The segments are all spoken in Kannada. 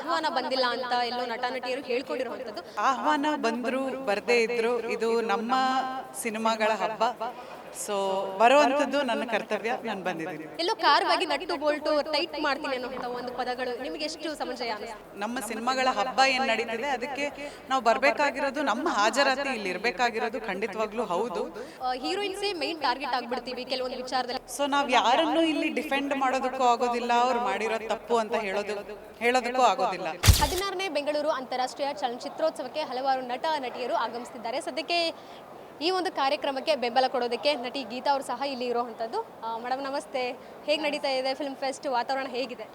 ಆಹ್ವಾನ ಬಂದಿಲ್ಲ ಅಂತ ಎಲ್ಲೋ ನಟ ನಟಿಯರು ಹೇಳ್ಕೊಂಡಿರುವಂತದ್ದು ಆಹ್ವಾನ ಬಂದ್ರು, ಬರ್ದೇ ಇದ್ರು ಇದು ನಮ್ಮ ಸಿನಿಮಾಗಳ ಹಬ್ಬ. ಸೊ ಬರುವಂಥದ್ದು ನನ್ನ ಕರ್ತವ್ಯ ನಾನು ಬಂದಿದ್ದೀನಿ. ಎಲ್ಲೋ ಕಾರವಾಗಿ ನಟ್ಟು ಬೋಲ್ಟು ಟೈಟ್ ಮಾಡ್ತೀನಿ ಅನ್ನೋ ಒಂದು ಪದಗಳು ನಿಮ್ಗೆ ಎಷ್ಟು ಸಮಂಜಯ ನಮ್ಮ ಸಿನಿಮಾಗಳ ಹಬ್ಬ ಏನ್ ನಡೀತಿದೆ ಅದಕ್ಕೆ ನಾವು ಬರಬೇಕಾಗಿರೋದು ನಮ್ಮ ಹಾಜರಾತಿ ಇಲ್ಲಿ ಇರಬೇಕಾಗಿರೋದು ಖಂಡಿತವಾಗ್ಲೂ ಹೌದು. ಹೀರೋಯಿನ್ಸೇ ಮೈನ್ ಟಾರ್ಗೆಟ್ ಆಗ್ಬಿಡ್ತೀವಿ ಕೆಲವೊಂದು ವಿಚಾರದಲ್ಲಿ. ಸೊ ನಾವು ಯಾರನ್ನೂ ಇಲ್ಲಿ ಡಿಫೆಂಡ್ ಮಾಡೋದಕ್ಕೂ ಆಗೋದಿಲ್ಲ ಅವ್ರು ಮಾಡಿರೋ ತಪ್ಪು ಅಂತ ಹೇಳೋದು ಹೇಳೋದಕ್ಕೂ ಆಗೋದಿಲ್ಲ. ಹದಿನಾರನೇ ಬೆಂಗಳೂರು ಅಂತಾರಾಷ್ಟ್ರೀಯ ಚಲನಚಿತ್ರೋತ್ಸವಕ್ಕೆ ಹಲವಾರು ನಟ ನಟಿಯರು ಆಗಮಿಸುತ್ತಿದ್ದಾರೆ ಸದ್ಯಕ್ಕೆ ಈ ಒಂದು ಕಾರ್ಯಕ್ರಮಕ್ಕೆ ಬೆಂಬಲ ಕೊಡೋದಕ್ಕೆ ನಟಿ ಗೀತಾ ಅವರು ಸಹ ಇಲ್ಲಿ ಇರೋವಂಥದ್ದು. ಮೇಡಮ್ ನಮಸ್ತೆ. ಹೇಗೆ ನಡೀತಾ ಇದೆ ಫಿಲ್ಮ್ ಫೆಸ್ಟ್ ವಾತಾವರಣ ಹೇಗಿದೆ?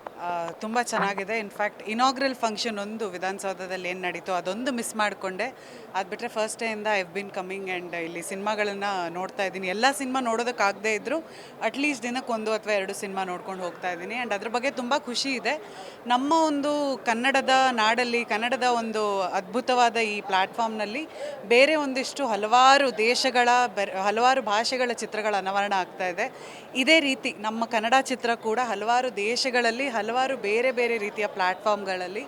ತುಂಬಾ ಚೆನ್ನಾಗಿದೆ. ಇನ್ಫ್ಯಾಕ್ಟ್ ಇನಾಗ್ರಲ್ ಫಂಕ್ಷನ್ ಒಂದು ವಿಧಾನಸೌಧದಲ್ಲಿ ಏನು ನಡೀತೋ ಅದೊಂದು ಮಿಸ್ ಮಾಡಿಕೊಂಡೆ. ಅದು ಬಿಟ್ಟರೆ ಫಸ್ಟ್ ಡೇಯಿಂದ ಐವ್ ಬಿನ್ ಕಮ್ಮಿಂಗ್ ಆ್ಯಂಡ್ ಇಲ್ಲಿ ಸಿನಿಮಾಗಳನ್ನ ನೋಡ್ತಾ ಇದ್ದೀನಿ. ಎಲ್ಲ ಸಿನಿಮಾ ನೋಡೋದಕ್ಕಾಗದೇ ಇದ್ದರೂ ಅಟ್ಲೀಸ್ಟ್ ದಿನಕ್ಕೊಂದು ಅಥವಾ ಎರಡು ಸಿನಿಮಾ ನೋಡ್ಕೊಂಡು ಹೋಗ್ತಾ ಇದ್ದೀನಿ. ಆ್ಯಂಡ್ ಅದ್ರ ಬಗ್ಗೆ ತುಂಬ ಖುಷಿ ಇದೆ. ನಮ್ಮ ಒಂದು ಕನ್ನಡದ ನಾಡಲ್ಲಿ, ಕನ್ನಡದ ಒಂದು ಅದ್ಭುತವಾದ ಈ ಪ್ಲ್ಯಾಟ್ಫಾರ್ಮ್ನಲ್ಲಿ ಬೇರೆ ಒಂದಿಷ್ಟು ಹಲವಾರು ದೇಶಗಳ ಬೆರ್, ಹಲವಾರು ಭಾಷೆಗಳ ಚಿತ್ರಗಳ ಅನಾವರಣ ಆಗ್ತಾ ಇದೆ. ಇದೇ ರೀತಿ ನಮ್ಮ ಕನ್ನಡ ಚಿತ್ರ ಕೂಡ ಹಲವಾರು ದೇಶಗಳಲ್ಲಿ ಹಲವಾರು ಬೇರೆ ಬೇರೆ ರೀತಿಯ ಪ್ಲ್ಯಾಟ್ಫಾರ್ಮ್ಗಳಲ್ಲಿ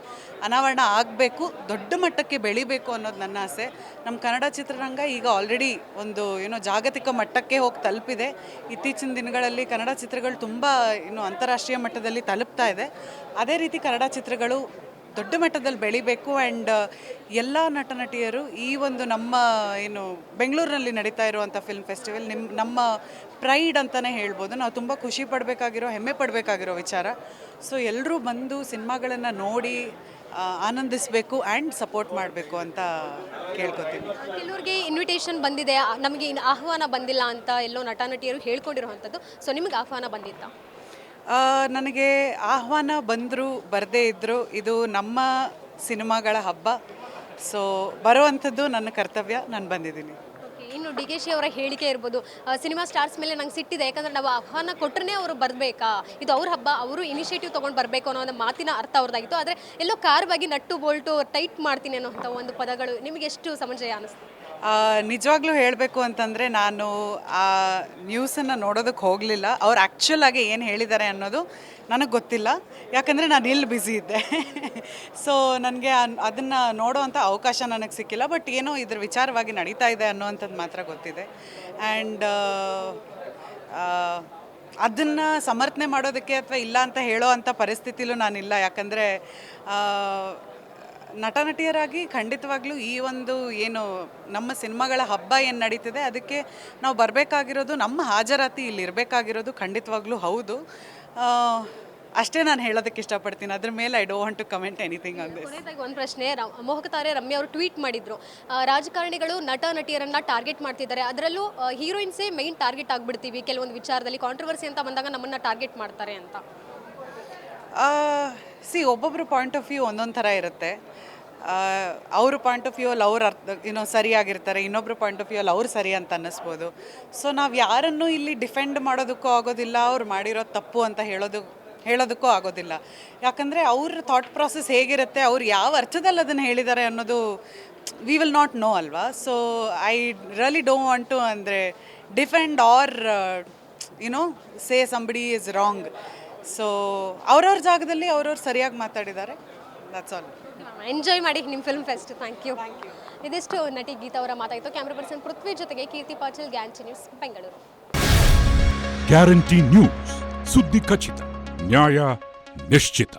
ಅನಾವರಣ ಆಗಬೇಕು, ದೊಡ್ಡ ಮಟ್ಟಕ್ಕೆ ಬೆಳಿಬೇಕು ಅನ್ನೋದು ನನ್ನ ಆಸೆ. ನಮ್ಮ ಕನ್ನಡ ಚಿತ್ರರಂಗ ಈಗ ಆಲ್ರೆಡಿ ಒಂದು ಏನೋ ಜಾಗತಿಕ ಮಟ್ಟಕ್ಕೆ ಹೋಗಿ ತಲುಪಿದೆ. ಇತ್ತೀಚಿನ ದಿನಗಳಲ್ಲಿ ಕನ್ನಡ ಚಿತ್ರಗಳು ತುಂಬ ಏನು ಅಂತಾರಾಷ್ಟ್ರೀಯ ಮಟ್ಟದಲ್ಲಿ ತಲುಪ್ತಾ ಇದೆ. ಅದೇ ರೀತಿ ಕನ್ನಡ ಚಿತ್ರಗಳು ದೊಡ್ಡ ಮಟ್ಟದಲ್ಲಿ ಬೆಳಿಬೇಕು ಆ್ಯಂಡ್ ಎಲ್ಲ ನಟ ನಟಿಯರು ಈ ಒಂದು ನಮ್ಮ, ಏನು, ಬೆಂಗಳೂರಿನಲ್ಲಿ ನಡೀತಾ ಇರುವಂಥ ಫಿಲ್ಮ್ ಫೆಸ್ಟಿವಲ್ ನಿಮ್ಮ ನಮ್ಮ ಪ್ರೈಡ್ ಅಂತಲೇ ಹೇಳ್ಬೋದು. ನಾವು ತುಂಬ ಖುಷಿ ಪಡಬೇಕಾಗಿರೋ, ಹೆಮ್ಮೆ ಪಡಬೇಕಾಗಿರೋ ವಿಚಾರ. ಸೊ ಎಲ್ಲರೂ ಬಂದು ಸಿನಿಮಾಗಳನ್ನು ನೋಡಿ ಆನಂದಿಸಬೇಕು ಆ್ಯಂಡ್ ಸಪೋರ್ಟ್ ಮಾಡಬೇಕು ಅಂತ ಕೇಳ್ಕೊತೀನಿ. ಕೆಲವ್ರಿಗೆ ಇನ್ವಿಟೇಷನ್ ಬಂದಿದೆ. ನಮಗೆ ಆಹ್ವಾನ ಬಂದಿಲ್ಲ ಅಂತ ಎಲ್ಲೋ ನಟ ನಟಿಯರು ಹೇಳ್ಕೊಂಡಿರುವಂಥದ್ದು. ಸೊ ನಿಮಗೆ ಆಹ್ವಾನ ಬಂದಿತ್ತಾ? ನನಗೆ ಆಹ್ವಾನ ಬಂದರೂ, ಬರದೇ ಇದ್ದರು ಇದು ನಮ್ಮ ಸಿನಿಮಾಗಳ ಹಬ್ಬ. ಸೊ ಬರುವಂಥದ್ದು ನನ್ನ ಕರ್ತವ್ಯ, ನಾನು ಬಂದಿದ್ದೀನಿ. ಇನ್ನು ಡಿ ಕೆ ಶಿ ಅವರ ಹೇಳಿಕೆ ಇರ್ಬೋದು. ಸಿನಿಮಾ ಸ್ಟಾರ್ಸ್ ಮೇಲೆ ನಂಗೆ ಸಿಟ್ಟಿದೆ, ಯಾಕಂದ್ರೆ ನಾವು ಆಹ್ವಾನ ಕೊಟ್ಟರೆ ಅವರು ಬರಬೇಕಾ? ಇದು ಅವ್ರ ಹಬ್ಬ, ಅವರು ಇನಿಷಿಯೇಟಿವ್ ತೊಗೊಂಡು ಬರಬೇಕು ಅನ್ನೋ ಒಂದು ಮಾತಿನ ಅರ್ಥ ಅವ್ರದ್ದಾಗಿತ್ತು ಆದರೆ ಎಲ್ಲೋ ಕಾರ್ವಾಗಿ ನಟ್ಟು ಬೋಲ್ಟು ಟೈಟ್ ಮಾಡ್ತೀನಿ ಅನ್ನೋ ಒಂದು ಪದಗಳು ನಿಮಗೆ ಎಷ್ಟು ಸಮಂಜಯ ಅನಿಸ್ತು? ನಿಜವಾಗ್ಲೂ ಹೇಳಬೇಕು ಅಂತಂದರೆ ನಾನು ಆ ನ್ಯೂಸನ್ನು ನೋಡೋದಕ್ಕೆ ಹೋಗಲಿಲ್ಲ. ಅವ್ರು ಆ್ಯಕ್ಚುಲ್ ಆಗಿ ಏನು ಹೇಳಿದ್ದಾರೆ ಅನ್ನೋದು ನನಗೆ ಗೊತ್ತಿಲ್ಲ. ಯಾಕಂದರೆ ನಾನು ಇಲ್ಲಿ ಬ್ಯುಸಿ ಇದ್ದೆ. ಸೊ ನನಗೆ ಅದನ್ನು ನೋಡೋವಂಥ ಅವಕಾಶ ನನಗೆ ಸಿಕ್ಕಿಲ್ಲ. ಬಟ್ ಏನೋ ಇದ್ರ ವಿಚಾರವಾಗಿ ನಡೀತಾ ಇದೆ ಅನ್ನೋವಂಥದ್ದು ಮಾತ್ರ ಗೊತ್ತಿದೆ. ಆ್ಯಂಡ್ ಅದನ್ನು ಸಮರ್ಥನೆ ಮಾಡೋದಕ್ಕೆ ಅಥವಾ ಇಲ್ಲ ಅಂತ ಹೇಳೋ ಅಂಥ ಪರಿಸ್ಥಿತಿಲೂ ನಾನಿಲ್ಲ. ಯಾಕಂದರೆ ನಟ ನಟಿಯರಾಗಿ ಖಂಡಿತವಾಗ್ಲೂ ಈ ಒಂದು ಏನು ನಮ್ಮ ಸಿನಿಮಾಗಳ ಹಬ್ಬ ಏನು ನಡೀತಿದೆ ಅದಕ್ಕೆ ನಾವು ಬರಬೇಕಾಗಿರೋದು ನಮ್ಮ ಹಾಜರಾತಿ ಇಲ್ಲಿ ಇರಬೇಕಾಗಿರೋದು ಖಂಡಿತವಾಗ್ಲೂ ಹೌದು. ಅಷ್ಟೇ ನಾನು ಹೇಳೋದಕ್ಕೆ ಇಷ್ಟಪಡ್ತೀನಿ. ಅದ್ರ ಮೇಲೆ I don't want to comment anything on this ಒಂದು ಪ್ರಶ್ನೆ ಮೋಹಕ ತಾರೆ ರಮ್ಯ ಅವರು ಟ್ವೀಟ್ ಮಾಡಿದ್ರು. ರಾಜಕಾರಣಿಗಳು ನಟ ನಟಿಯರನ್ನ ಟಾರ್ಗೆಟ್ ಮಾಡ್ತಿದ್ದಾರೆ. ಅದರಲ್ಲೂ ಹೀರೋಯಿನ್ಸೇ ಮೈನ್ ಟಾರ್ಗೆಟ್ ಆಗಿಬಿಡ್ತೀವಿ. ಕೆಲವೊಂದು ವಿಚಾರದಲ್ಲಿ ಕಾಂಟ್ರವರ್ಸಿ ಅಂತ ಬಂದಾಗ ನಮ್ಮನ್ನ ಟಾರ್ಗೆಟ್ ಮಾಡ್ತಾರೆ ಅಂತ. ಸಿ ಒಬ್ಬೊಬ್ಬರು ಪಾಯಿಂಟ್ ಆಫ್ ವ್ಯೂ ಒಂದೊಂದು ಥರ ಇರುತ್ತೆ. ಅವ್ರ ಪಾಯಿಂಟ್ ಆಫ್ ವ್ಯೂ ಅಲ್ಲಿ ಅವ್ರು ಅರ್ಥ ಏನೋ ಸರಿಯಾಗಿರ್ತಾರೆ. ಇನ್ನೊಬ್ಬರ ಪಾಯಿಂಟ್ ಆಫ್ ವ್ಯೂ ಅಲ್ಲಿ ಅವ್ರು ಸರಿ ಅಂತ ಅನ್ನಿಸ್ಬೋದು. ಸೊ ನಾವು ಯಾರನ್ನೂ ಇಲ್ಲಿ ಡಿಫೆಂಡ್ ಮಾಡೋದಕ್ಕೂ ಆಗೋದಿಲ್ಲ, ಅವ್ರು ಮಾಡಿರೋ ತಪ್ಪು ಅಂತ ಹೇಳೋದು, ಹೇಳೋದಕ್ಕೂ ಆಗೋದಿಲ್ಲ. ಯಾಕಂದರೆ ಅವ್ರ ಥಾಟ್ ಪ್ರಾಸೆಸ್ ಹೇಗಿರುತ್ತೆ, ಅವ್ರು ಯಾವ ಅರ್ಥದಲ್ಲಿ ಅದನ್ನು ಹೇಳಿದ್ದಾರೆ ಅನ್ನೋದು ವಿ ವಿಲ್ ನಾಟ್ ನೋ ಅಲ್ವಾ? So I really don't want to ಅಂದರೆ defend or you know say somebody is wrong so ಅವ್ರವ್ರ ಜಾಗದಲ್ಲಿ ಅವ್ರವ್ರು ಸರಿಯಾಗಿ ಮಾತಾಡಿದ್ದಾರೆ. ದಟ್ಸ್ ಆಲ್ ಎಂಜಾಯ್ ಮಾಡಿ ನಿಮ್ಮ ಫಿಲ್ಮ್ ಫೆಸ್ಟ್ ಥ್ಯಾಂಕ್ ಯು ಇದಿಷ್ಟು ನಟಿ ಗೀತಾ ಅವರ ಮಾತಾಯಿತು. ಕ್ಯಾಮ್ರಾ ಪರ್ಸನ್ ಪೃಥ್ವಿ ಜೊತೆಗೆ ಕೀರ್ತಿ ಪಾಟೀಲ್ ಗ್ಯಾಂಚಿ ನ್ಯೂಸ್ ಬೆಂಗಳೂರು ಗ್ಯಾರಂಟಿ ನ್ಯೂಸ್ ಸುದ್ದಿ ಖಚಿತ ನ್ಯಾಯ ನಿಶ್ಚಿತ.